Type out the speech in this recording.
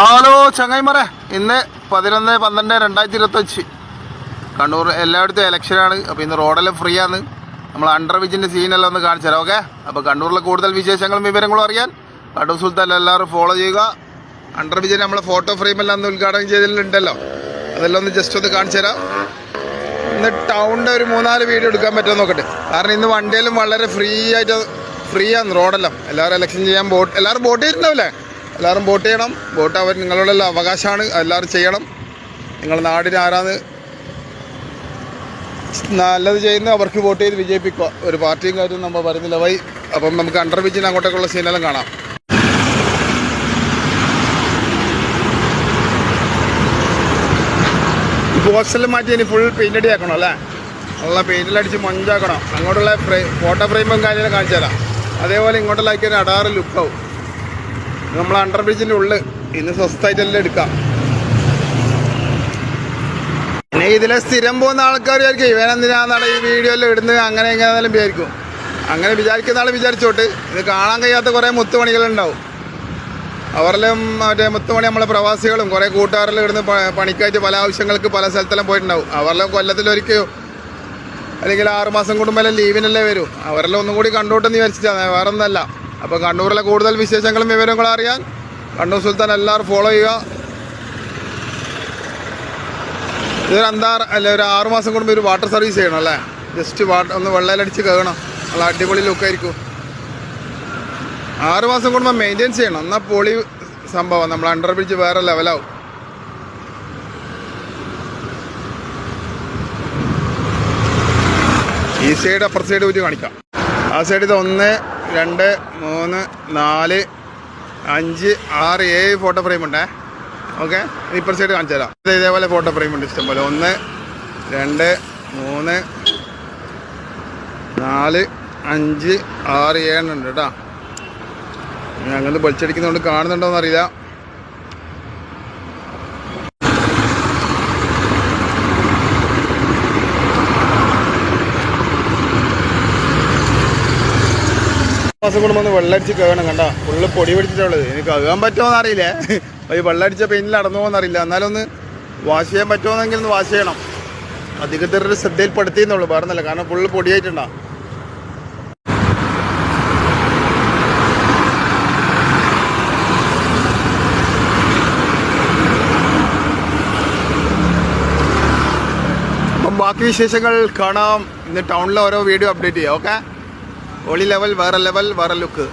Hello ചങ്ങൈമറേ ഇന്ന് പതിനൊന്ന് പന്ത്രണ്ട് രണ്ടായിരത്തി ഇരുപത്തഞ്ച് കണ്ണൂർ എല്ലായിടത്തും ഇലക്ഷനാണ് അപ്പോൾ ഇന്ന് റോഡെല്ലാം ഫ്രീ ആണ്. നമ്മൾ അണ്ടർ വിജിന്റെ സീനെല്ലാം ഒന്ന് കാണിച്ചു തരാം ഓക്കെ അപ്പോൾ കണ്ണൂരിലെ കൂടുതൽ വിശേഷങ്ങളും വിവരങ്ങളും അറിയാൻ കണ്ണൂർ സുൽത്താൻ എല്ലാവരും ഫോളോ ചെയ്യുക. അണ്ടർ വിജിന് നമ്മളെ ഫോട്ടോ ഫ്രെയിമെല്ലാം ഒന്ന് ഉദ്ഘാടനം ചെയ്തിട്ടുണ്ടല്ലോ. അതെല്ലാം ഒന്ന് ജസ്റ്റ് ഒന്ന് കാണിച്ചു തരാം. ഇന്ന് ടൗണിന്റെ ഒരു മൂന്നാൽ വീഡിയോ എടുക്കാൻ പറ്റുമോ നോക്കട്ടെ. കാരണം ഇന്ന് വണ്ടിയിലും വളരെ ഫ്രീ ആയിട്ട് ഫ്രീ ആണ് റോഡെല്ലാം. എല്ലാവരും ഇലക്ഷൻ ചെയ്യാൻ ബോട്ട് എല്ലാവരും ബോട്ട് ചെയ്തിട്ടുണ്ടാവില്ലേ? എല്ലാവരും വോട്ട് ചെയ്യണം. വോട്ട് അവർ നിങ്ങളുടെ അവകാശമാണ്. എല്ലാവരും ചെയ്യണം. നിങ്ങൾ നാടിന് ആരാന്ന് നല്ലത് ചെയ്യുന്ന അവർക്ക് വോട്ട് ചെയ്ത് വിജയിപ്പിക്കുക. ഒരു പാർട്ടിയും കാര്യം നമ്മൾ പറയുന്നില്ല. വൈ അപ്പം നമുക്ക് അണ്ടർ വിജിന് അങ്ങോട്ടേക്കുള്ള സീനെല്ലാം കാണാം. ബോക്സെല്ലാം മാറ്റി ഇനി ഫുൾ പെയിന്റ് ആക്കണം അല്ലേ? നല്ല പെയിന്റിലടിച്ച് മൊഞ്ചാക്കണം. അങ്ങോട്ടുള്ള ഫ്രെയിം ഫോട്ടോ ഫ്രെയിമും കാര്യങ്ങളും കാണിച്ചു അതേപോലെ ഇങ്ങോട്ടുള്ള ആക്കിയ അടാറ് ലുക്കാവും നമ്മൾ അണ്ടർ ബ്രിഡ്ജിന്റെ ഉള്ളിൽ ഇന്ന് സ്വസ്ഥമായിട്ടെല്ലാം എടുക്കാം. പിന്നെ ഇതിലെ സ്ഥിരം പോകുന്ന ആൾക്കാർ വിചാരിക്കും ഇവനെന്തിനാന്നാണ് ഈ വീഡിയോയിൽ ഇടുന്നത്? അങ്ങനെ എങ്ങനെയാണെന്നാലും വിചാരിക്കും. അങ്ങനെ വിചാരിക്കുന്ന ആൾ വിചാരിച്ചോട്ട്. ഇത് കാണാൻ കഴിയാത്ത കുറേ മുത്തുപണികളുണ്ടാവും. അവരെല്ലാം മറ്റേ മുത്തുമണി നമ്മളെ പ്രവാസികളും കുറേ കൂട്ടുകാരെല്ലാം ഇടുന്ന പണിക്കായിട്ട് പല ആവശ്യങ്ങൾക്ക് പല സ്ഥലത്തെല്ലാം പോയിട്ടുണ്ടാവും. അവരെല്ലാം കൊല്ലത്തിലൊരിക്കയോ അല്ലെങ്കിൽ ആറുമാസം കൂടുമ്പോൾ ലീവിനല്ലേ വരും. അവരെല്ലാം ഒന്നും കൂടി കണ്ടോട്ടെന്ന് വിചാരിച്ചിട്ടാണ്. വേറെ ഒന്നല്ല അപ്പോൾ കണ്ണൂരിലെ കൂടുതൽ വിശേഷങ്ങളും വിവരങ്ങളും അറിയാൻ കണ്ണൂർ സുൽത്താൻ എല്ലാവരും ഫോളോ ചെയ്യുക. ഇതൊരു അന്താറ് അല്ല ഒരു ആറുമാസം കൂടുമ്പോൾ ഒരു വാട്ടർ സർവീസ് ചെയ്യണം അല്ലേ? ജസ്റ്റ് വാട്ടർ ഒന്ന് വെള്ളയിലടിച്ച് കയറണം നല്ല അടിപൊളി ലുക്കായിരിക്കും ആറുമാസം കൂടുമ്പോൾ മെയിന്റെയിൻസ് ചെയ്യണം. എന്നാൽ പൊളി സംഭവം. നമ്മൾ അണ്ടർ ബ്രിഡ്ജ് വേറെ ലെവലാവും ഈ സൈഡ് അപ്പുറ സൈഡ് വെച്ച് കാണിക്കാം. ആ സൈഡ് ഇത് ഒന്ന് രണ്ട് മൂന്ന് നാല് അഞ്ച് ആറ് ഏഴ് ഫോട്ടോ ഫ്രെയിം ഉണ്ടേ. ഓക്കെ ഇപ്പുറ സൈഡ് കാണിച്ചു തരാം. ഇത് ഇതേപോലെ ഫോട്ടോ ഫ്രെയിം ഉണ്ട് ഇഷ്ടംപോലെ. ഒന്ന് രണ്ട് മൂന്ന് നാല് അഞ്ച് ആറ് ഏഴെണ്ണം ഉണ്ട് കേട്ടോ. ഞങ്ങൾ പൊളിച്ചടിക്കുന്നതുകൊണ്ട് കാണുന്നുണ്ടോന്ന് മാസം കൂടുമ്പോൾ വെള്ളടിച്ച് കേണം കണ്ട. ഫുള്ള് പൊടി പിടിച്ചിട്ടുള്ളത് എനിക്ക് കഴുകാൻ പറ്റുമോ അറിയില്ല. ഈ വെള്ളടിച്ച പെയിനിൽ അടന്നു പോകുന്നറിയില്ല എന്നാലും ഒന്ന് വാഷ് ചെയ്യാൻ പറ്റുമോന്നെങ്കിൽ ഒന്ന് വാഷ് ചെയ്യണം. അധികൃതരുടെ ശ്രദ്ധയിൽപ്പെടുത്തിയെന്നുള്ളൂ പറഞ്ഞല്ല കാരണം ഫുള്ള് പൊടിയായിട്ടുണ്ടാ. ബാക്കി വിശേഷങ്ങൾ കാണാം. ഇന്ന് ടൗണിലെ ഓരോ വീഡിയോ അപ്ഡേറ്റ് ചെയ്യാം. ഓക്കെ ஒளி லெவல் வேற லெவல் வேற லுக்கு